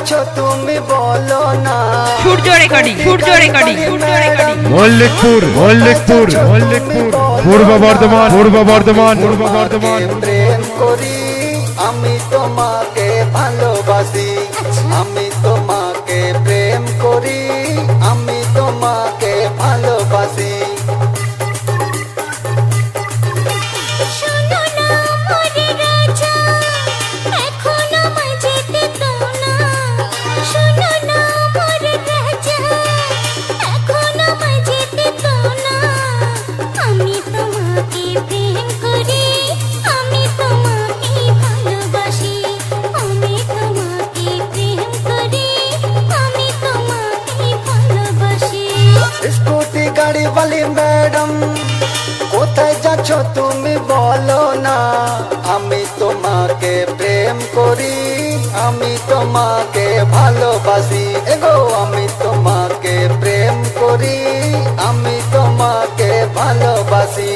যাচ্ছ তুমি বলো না। Surya recording Surya recording Surya recording. Mallikpur Mallikpur Mallikpur Purba Bardhaman Purba Bardhaman পূর্ব বর্ধমান প্রেম করি আমি তোমাকে ভালোবাসি। আমি তোমাকে বলো না, আমি তোমাকে প্রেম করি, আমি তোমাকে ভালোবাসি। এগো, আমি তোমাকে প্রেম করি, আমি তোমাকে ভালোবাসি।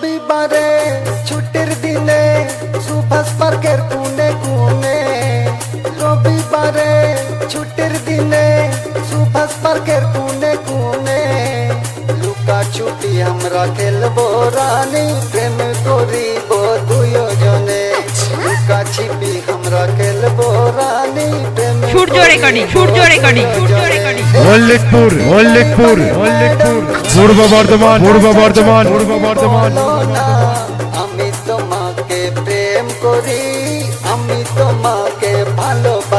রবিবারে ছুটির দিনে সুভাষ পার্কের কোনে কোনে রবিবারে ছুটির দিনে সুভাষ পার্কের কোনে কোনে লুকা ছুটি আমরা খেলব রানী প্রেম Surya recording Surya recording Surya recording. Mallikpur Mallikpur. Mallikpur Purba Bardhaman Purba Bardhaman পূর্ব বর্ধমান। আমি তোমাকে প্রেম করি আমি তোমাকে ভালোবাসি।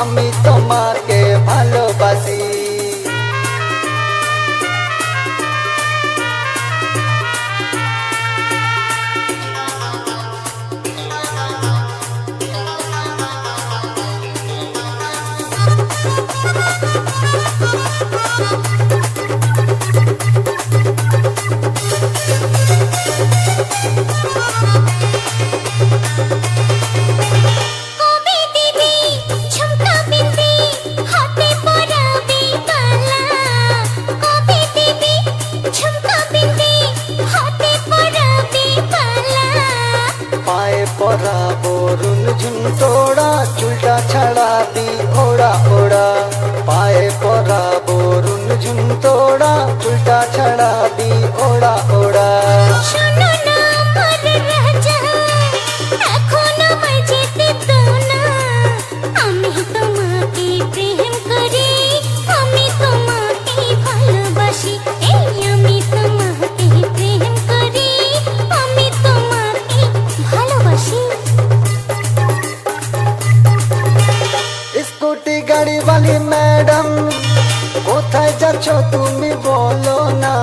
আমি তোমাকে ভালোবাসি। అర్జున్ తోడా. গাড়ি বালি ম্যাডাম কোথায় যাচ্ছ তুমি বলো না।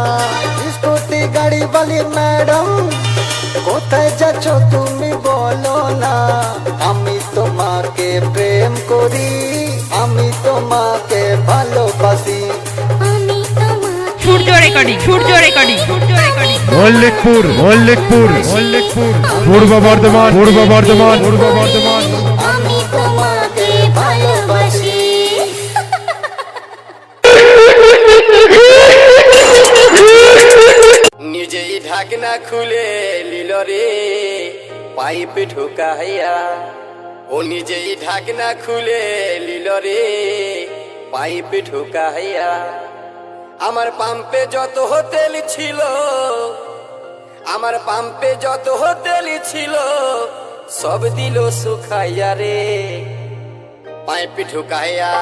স্কুটি গাড়ি বালি ম্যাডাম কোথায় যাচ্ছ তুমি বলো না। আমি তোমাকে প্রেম করি আমি তোমাকে ভালোবাসি। আমি তোমাকে Surya recording recording Surya recording Surya recording. Mallikpur Mallikpur Mallikpur. Purba Bardhaman Purba Bardhaman পূর্ব বর্ধমান। ঢাকনা খুলে লিল রে। পাইপ ঢুকাইয়া ও নিজেই ঢাকনা খুলে লিল রে। পাইপ ঢুকাইয়া আমার পাম্পে যত তেল ছিল, আমার পাম্পে যত তেল ছিল, সব দিল শুকাইয়া রে। পাইপ ঢুকাইয়া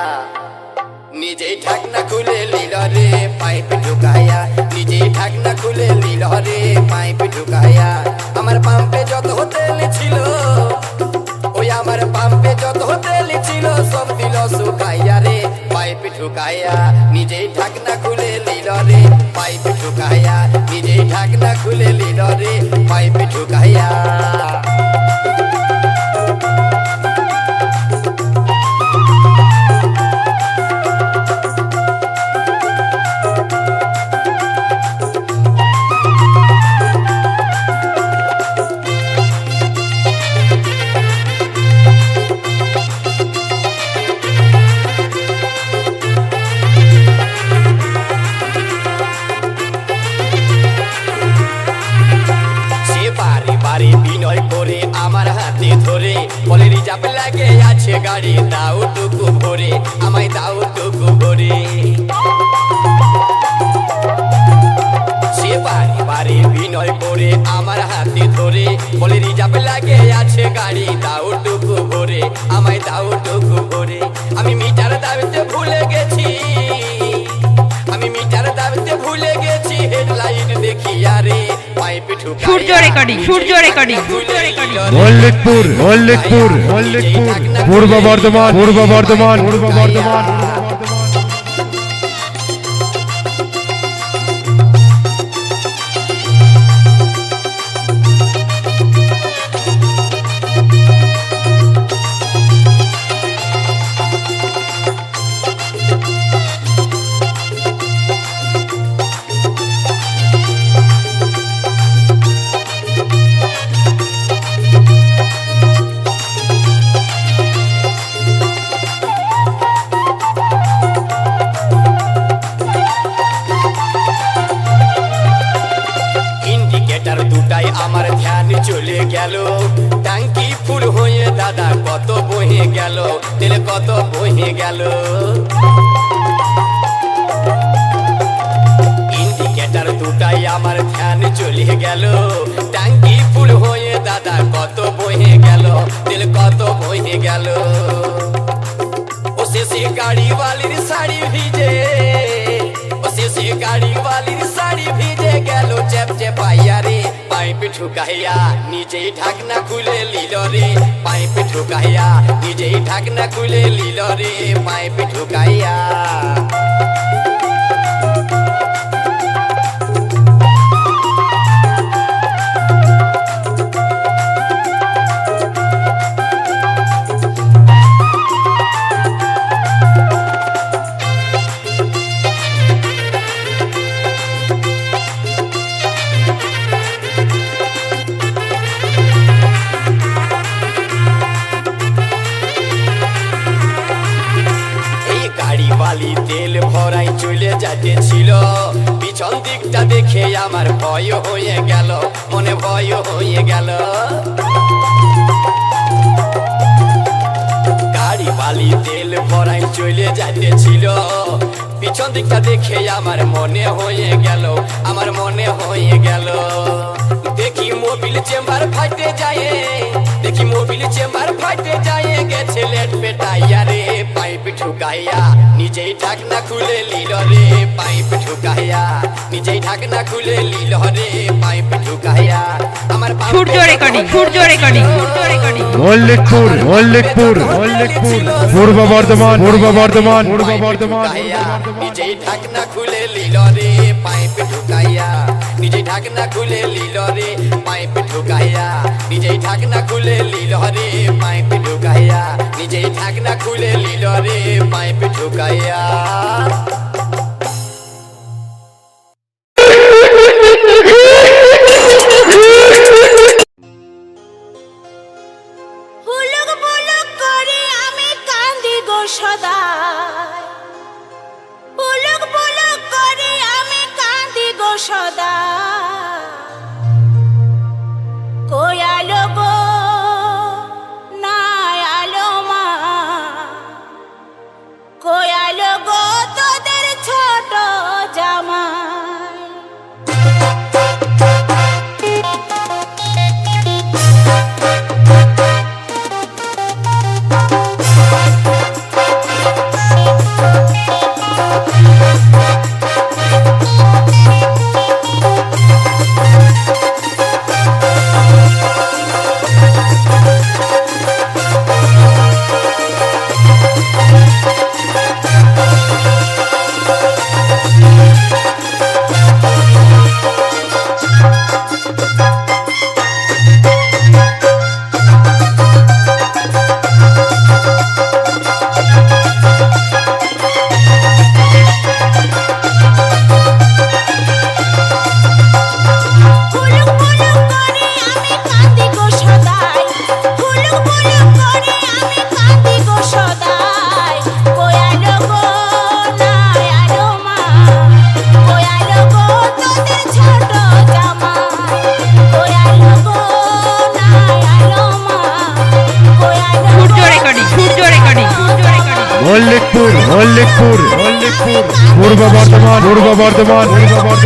নিজেই ঢাকনা খুলে লিল রে, পাইপ ঢুকাইয়া নিজেই ঢাকনা খুলে লিল রে, পাইপ ঢুকাইয়া আমার পাম্পে যত তেল ছিল, ওই আমার পাম্পে যত তেল ছিল, সব দিল শুকাইয়া রে, পাইপ ঢুকাইয়া নিজেই ঢাকনা খুলে লিল রে, পাইপ ঢুকাইয়া নিজেই ঢাকনা খুলে লিল রে, পাইপ ঢুকাইয়া বলে রিজার্ভ লাগে আছে গাড়ি, দাও টুকু ভরে, আমায় দাও টুকু ভরে। বিনয় করে আমার হাতে ধরে বলে রিজার্ভ লাগে আছে গাড়ি, দাও টুকু ভরে, আমায় দাও টুকু ভরে। আমি মিটার দাবিতে ভুলে গেছি। আমি মিটার দাবিতে ভুলে গেছি হেডলাইন দেখি আরে পাইপ ঢুকাইয়া Surya recording Surya recording Surya recording Mallikpur Mallikpur Mallikpur Purba Bardhaman Purba Bardhaman পূর্ব বর্ধমান। চলে গেল। ট্যাঙ্কি ফুল হয়ে দাদা কত বহে গেল, তেল কত বহে গেল। ইন্ডিকেটার দুটাই আমার ধ্যান চলে গেল। ট্যাঙ্কি ফুল হয়ে দাদা কত বহে গেল, তেল কত বহে গেল। ও শেষে গাড়ি বালির শাড়ি ভিজে ও শেষে গাড়ি বালির শাড়ি ভিজে গেল চেপ চেপাইয়া রে পাইপ ঢুকাইয়া নিজেই ঢাকনা খুলে লিল রে। পাইপ ঢুকাইয়া নিজেই ঢাকনা খুলে লিল রে। পাইপ ঢুকাইয়া গাড়ি বালি তেল ভরাই চলে যাতে ছিল। পিছন দিকটা দেখে আমার ভয় হয়ে গেল, মনে ভয় হয়ে গেল। গাড়ি বালি তেল ভরাই চলে যাতে ছিল। পিছন দিকটা দেখে আমার মনে হয়ে গেল, আমার মনে হয়ে গেল। মোবিল চেম্বার ফাটে যায়। দেখি মোবিল চেম্বার ফাটে যায় গেছে লেট পেটাইয়া রে পাইপ ঢুকাইয়া। নিজেই ঢাকনা খুলে লিল রে পাইপ ঢুকাইয়া। নিজেই ঢাকনা খুলে লিল রে পাইপ ঢুকাইয়া। আমার Surya recording Surya recording Surya recording. Mallikpur Mallikpur Mallikpur. Purba Bardhaman Purba Bardhaman পূর্ব বর্ধমান। নিজেই ঢাকনা খুলে লিল রে পাইপ ঢুকাইয়া। নিজেই ঢাকনা খুলে লিল রে পাইপ ঢুকাইয়া। নিজেই ঢাকনা খুলে লিল রে পাইপ ঢুকাইয়া। নিজেই ঢাকনা খুলে লিল রে পাইপ ঢুকাইয়া। সদা পলক পলক করে আমি কাঁদি গো সদা Vardaman. Hey,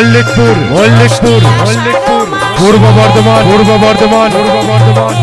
মল্লিকপুর মল্লিকপুর মল্লিকপুর পূর্ব বর্ধমান পূর্ব বর্ধমান পূর্ব বর্ধমান।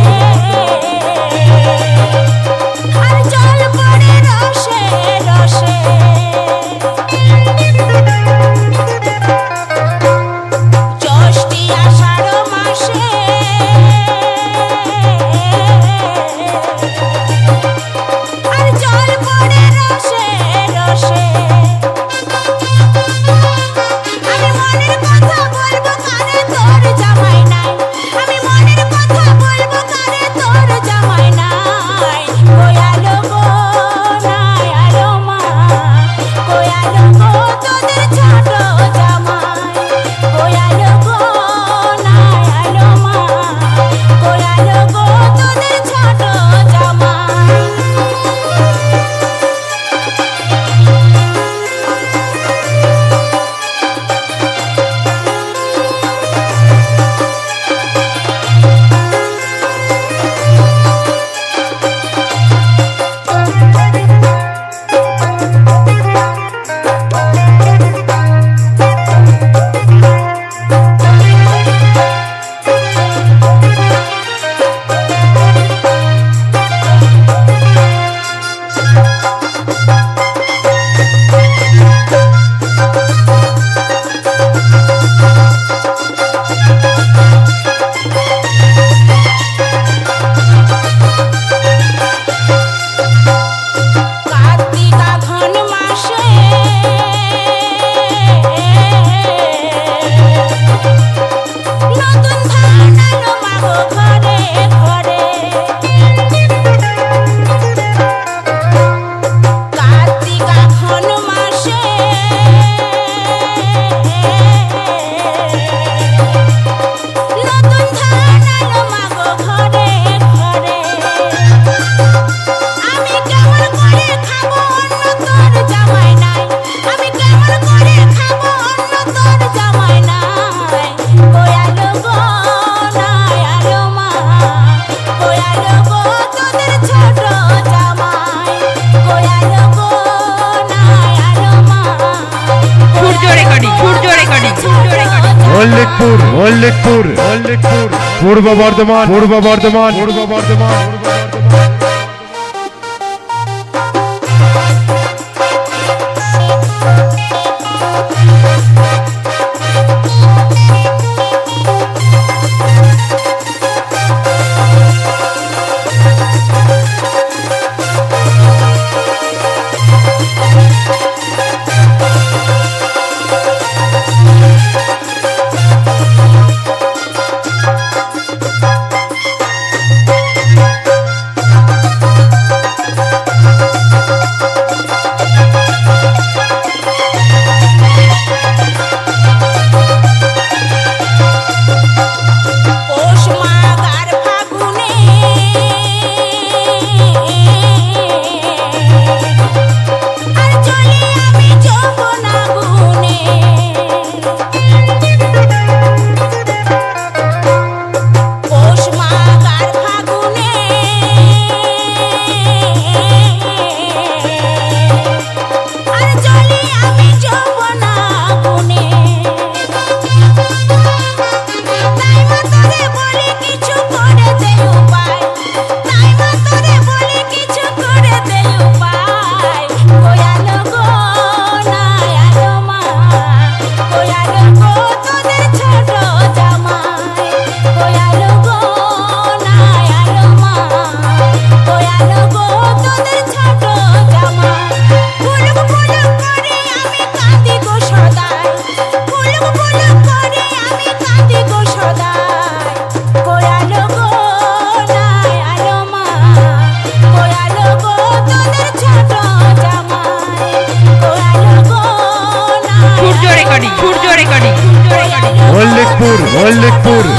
মল্লিকপুর মল্লিকপুর মল্লিকপুর। পূর্ব বর্ধমান পূর্ব বর্ধমান পূর্ব বর্ধমান। পূর্ব বর্ধমান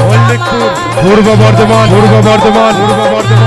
মল্লিকপুর পূর্ব বর্ধমান পূর্ব বর্ধমান পূর্ব বর্ধমান।